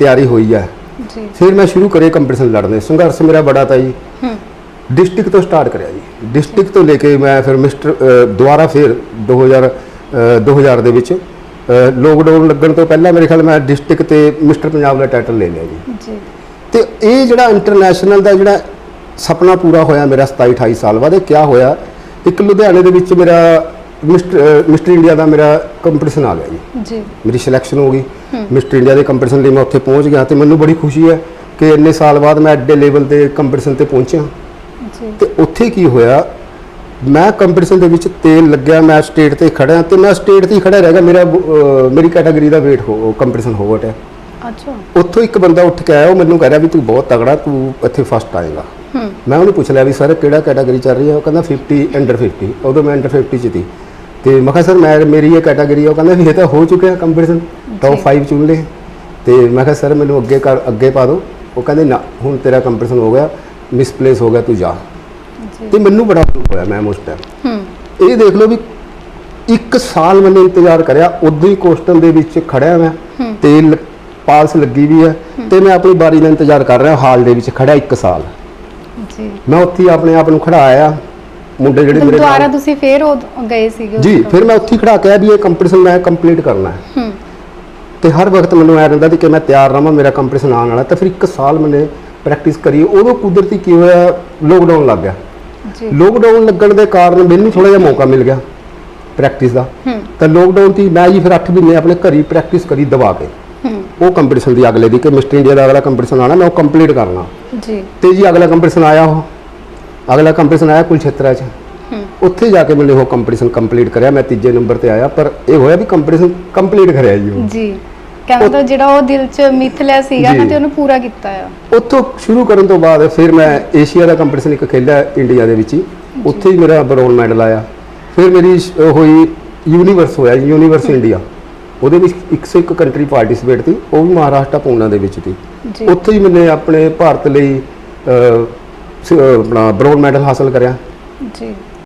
ਤਿਆਰੀ ਹੋਈ ਹੈ। ਜੀ। ਫਿਰ ਮੈਂ ਸ਼ੁਰੂ ਕਰੇ ਕੰਪੀਟੀਸ਼ਨ ਲੜਨੇ। ਸੰਘਰਸ਼ ਮੇਰਾ ਬੜਾ ਤਾ ਜੀ। ਹੂੰ। ਡਿਸਟ੍ਰਿਕਟ ਤੋਂ ਸਟਾਰਟ ਕਰਿਆ ਜੀ। ਡਿਸਟ੍ਰਿਕਟ ਤੋਂ ਲੈ ਕੇ ਮੈਂ ਫਿਰ ਮਿਸਟਰ ਦੁਬਾਰਾ ਫਿਰ 2000 ਅ, 2000 ਦੇ ਵਿੱਚ ਲੋਕਡਾਊਨ ਲੱਗਣ ਤੋਂ ਪਹਿਲਾਂ ਮੇਰੇ ਖਿਆਲ ਮੈਂ ਡਿਸਟ੍ਰਿਕਟ ਤੇ ਮਿਸਟਰ ਪੰਜਾਬ ਦਾ ਟਾਈਟਲ ਲੈ ਲਿਆ ਜੀ। ਜੀ। ਤੇ ਇਹ ਜਿਹੜਾ ਇੰਟਰਨੈਸ਼ਨਲ ਦਾ ਜਿਹੜਾ ਸੁਪਨਾ ਪੂਰਾ ਹੋਇਆ ਮੇਰਾ 27 28 ਸਾਲ ਬਾਅਦ ਇਹ ਕਿਆ ਹੋਇਆ? ਇੱਕ ਲੁਧਿਆਣੇ ਦੇ ਵਿੱਚ ਮੇਰਾ ਮਿਸਟਰ ਇੰਡੀਆ ਦਾ ਮੇਰਾ ਕੰਪੀਟੀਸ਼ਨ ਆ ਗਿਆ ਜੀ। ਜੀ। ਮੇਰੀ ਸਿਲੈਕਸ਼ਨ ਹੋ ਗਈ। ਮਿਸਟਰ ਇੰਡੀਆ ਦੇ ਕੰਪੀਟੀਸ਼ਨ ਲਈ ਮੈਂ ਉੱਥੇ ਪਹੁੰਚ ਗਿਆ ਤੇ ਮੈਨੂੰ ਬੜੀ ਖੁਸ਼ੀ ਹੈ ਕਿ ਇੰਨੇ ਸਾਲ ਬਾਅਦ ਮੈਂ ਐਡੇ ਲੈਵਲ ਤੇ ਕੰਪੀਟੀਸ਼ਨ ਤੇ ਪਹੁੰਚਿਆ। ਜੀ। ਤੇ ਉੱਥੇ ਕੀ ਹੋਇਆ ਮੈਂ ਕੰਪੀਟੀਸ਼ਨ ਦੇ ਵਿੱਚ ਤੇਲ ਲੱਗਿਆ ਮੈਂ ਸਟੇਟ ਤੇ ਖੜਾ ਤੇ ਮੈਂ ਸਟੇਟ ਤੇ ਹੀ ਖੜਾ ਰਹਿ ਗਿਆ। ਮੇਰਾ ਮੇਰੀ ਕੈਟਾਗਰੀ ਦਾ weight ਹੋ ਕੰਪੀਟੀਸ਼ਨ ਹੋਵਟ ਹੈ ਅੱਛਾ। ਉੱਥੋਂ ਇੱਕ ਬੰਦਾ ਉੱਠ ਕੇ ਆਇਆ ਉਹ ਮੈਨੂੰ ਕਹਿ ਰਿਹਾ ਵੀ ਤੂੰ ਬਹੁਤ ਤਗੜਾ ਤੂੰ ਇੱਥੇ ਫਸਟ ਆਏਗਾ। ਮੈਂ ਉਹਨੂੰ ਪੁੱਛ ਲਿਆ ਵੀ ਸਰ ਕਿਹੜਾ ਕੈਟਾਗਰੀ ਚੱਲ ਰਹੀ ਹੈ? ਉਹ ਕਹਿੰਦਾ 50 ਅੰਡਰ 50 ਉਦੋਂ ਮੈਂ ਅੰਡਰ 50 ਚ ਸੀ। ਤੇ ਮੈਂ ਕਿਹਾ ਸਰ ਮੈਂ ਮੇਰੀ ਇਹ ਕੈਟਾਗਰੀ ਹੈ ਉਹ ਕਹਿੰਦਾ ਵੀ ਇਹ ਤਾਂ ਹੋ ਚੁੱਕਿਆ ਕੰਪੀਟੀਸ਼ਨ ਟੌਪ 5 ਚੁਣ ਲਏ। ਤੇ ਮੈਂ ਕਿਹਾ ਸਰ ਮੈਨੂੰ ਅੱਗੇ ਕਰ ਅੱਗੇ ਪਾ ਦਿਓ। ਉਹ ਕਹਿੰਦੇ ਨਾ ਹੁਣ ਤੇਰਾ ਕੰਪੀਟੀਸ਼ਨ ਹੋ ਗਿਆ। ਮਿਸਪਲੇਸ ਹੋ ਗਿਆ ਤੂੰ ਜਾ। ਤੇ ਮੈਨੂੰ ਬੜਾ ਦੁੱਖ ਹੋਇਆ ਮੈਂ ਉਸ ਟਾਈਮ ਹੂੰ। ਇਹ ਦੇਖ ਲਓ ਵੀ ਇੱਕ ਸਾਲ ਮੈंने ਇੰਤਜ਼ਾਰ ਕਰਿਆ। ਉਦੋਂ ਹੀ ਕੋਸਟਨ ਦੇ ਵਿੱਚ ਖੜਿਆ ਮੈਂ। ਤੇਲ ਪਾਲਸ ਲੱਗੀ ਵੀ ਹੈ। ਤੇ ਮੈਂ ਆਪਣੀ ਬਾਰੀ ਦਾ ਇੰਤਜ਼ਾਰ ਕਰ ਰਿਹਾ ਹਾਲ ਦੇ ਵਿੱਚ ਖੜਿਆ ਇੱਕ ਸਾਲ। ਜੀ। ਮੈਂ ਉੱਥੇ ਆਪਣੇ ਆਪ ਨੂੰ ਖੜਾਇਆ। ਮੁੰਡੇ ਜਿਹੜੇ ਮੇਰੇ ਦੁਬਾਰਾ ਨਾਲ ਤੁਸੀਂ ਫੇਰ ਉਦ- ਗਏ ਸੀਗੇ ਉਸ ਜੀ ਤੋਂ? ਫਿਰ ਮੈਂ ਉੱਥੇ ਹੀ ਖੜਾ ਕੇ ਆਇਆ ਵੀ ਇਹ ਕੰਪੀਟੀਸ਼ਨ ਮੈਂ ਕੰਪਲੀਟ ਕਰਨਾ ਹੈ। ਹੂੰ। ਤੇ ਹਰ ਵਕਤ ਮੈਨੂੰ ਐ ਰਹਿੰਦਾ ਸੀ ਕਿ ਮੈਂ ਤਿਆਰ ਰਹਾਂ ਮੇਰਾ ਕੰਪੀਟੀਸ਼ਨ ਆਉਣ ਵਾਲਾ ਤਾਂ ਫਿਰ ਇੱਕ ਸਾਲ ਮੈंने ਪ੍ਰੈਕਟਿਸ ਕਰੀ। ਉਦੋਂ ਕੁਦਰਤੀ ਕੀ ਹੋਇਆ? ਲੋਕਡਾਊਨ ਲੱਗ ਗਿਆ। ਜੀ। ਲੋਕਡਾਊਨ ਲੱਗਣ ਦੇ ਕਾਰਨ ਮੈਨੂੰ ਥੋੜਾ ਜਿਹਾ ਮੌਕਾ ਮਿਲ ਗਿਆ ਪ੍ਰੈਕਟਿਸ ਦਾ। ਹੂੰ। ਤਾਂ ਲੋਕਡਾਊਨ ਦੀ ਮੈਂ ਜੀ ਫਿਰ 8 ਮਹੀਨੇ ਆਪਣੇ ਘਰੀ ਪ੍ਰੈਕਟਿਸ ਕਰੀ ਦਬਾ ਕੇ। ਹੂੰ। ਉਹ ਕੰਪੀਟੀਸ਼ਨ ਦੀ ਅਗਲੇ ਦੀ ਕਿ ਮਿਸਟਰ ਇੰਡੀਆ ਦਾ ਅਗਲਾ ਕੰਪੀਟੀਸ਼ਨ ਆਣਾ ਮੈਂ ਉਹ ਕੰਪਲੀਟ ਕਰਨਾ। ਜੀ। ਤੇ ਜੀ ਅਗਲਾ ਕੰਪੀਟੀਸ਼ਨ ਆਇਆ ਉਹ। ਅਗਲਾ ਕੰਪੀਟੀਸ਼ਨ ਆਇਆ ਕੁਲਛੇਤਰਾ 'ਚ। ਉੱਥੇ ਜਾ ਕੇ ਮੈंने ਉਹ ਕੰਪੀਟੀਸ਼ਨ ਕੰਪਲੀਟ ਕਰਿਆ। ਮੈਂ ਤੀਜੇ ਨੰਬਰ ਤੇ ਆਇਆ ਪਰ ਇਹ ਹੋਇਆ ਵੀ ਕੰਪੀਟੀਸ਼ਨ ਕੰਪਲੀਟ ਕਰਿਆ ਜੀ ਉਹ ਜੀ। ਕਹਿੰਦਾ ਜਿਹੜਾ ਉਹ ਦਿਲ 'ਚ ਮਿੱਥ ਲਿਆ ਸੀਗਾ ਨਾ। ਤੇ ਉਹਨੂੰ ਪੂਰਾ ਕੀਤਾ ਆ। ਉੱਥੋਂ ਸ਼ੁਰੂ ਕਰਨ ਤੋਂ ਬਾਅਦ ਫਿਰ ਮੈਂ ਏਸ਼ੀਆ ਦਾ ਕੰਪੀਟੀਸ਼ਨ ਇੱਕ ਖੇਲਿਆ ਇੰਡੀਆ ਦੇ ਵਿੱਚ ਹੀ। ਉੱਥੇ ਹੀ ਮੇਰਾ ਬਰੋਨ ਮੈਡਲ ਆਇਆ। ਫਿਰ ਮੇਰੀ ਹੋਈ ਯੂਨੀਵਰਸ ਹੋਇਆ ਯੂਨੀਵਰਸ ਇੰਡੀਆ ਉਹਦੇ ਵਿੱਚ 101 ਕੰਟਰੀ ਪਾਰਟਿਸਿਪੇਟ ਸੀ ਉਹ ਵੀ ਮਹਾਰਾਸ਼ਟਰ ਪੂਨਾ ਦੇ ਵਿੱਚ ਸੀ। ਉੱਥੇ ਹੀ ਮੈंने ਆਪਣੇ ਭਾਰਤ ਲਈ ਸ- ਆਪਣਾ ਬਰੋਨ ਮੈਡਲ ਹਾਸਲ ਕਰਿਆ। ਜੀ।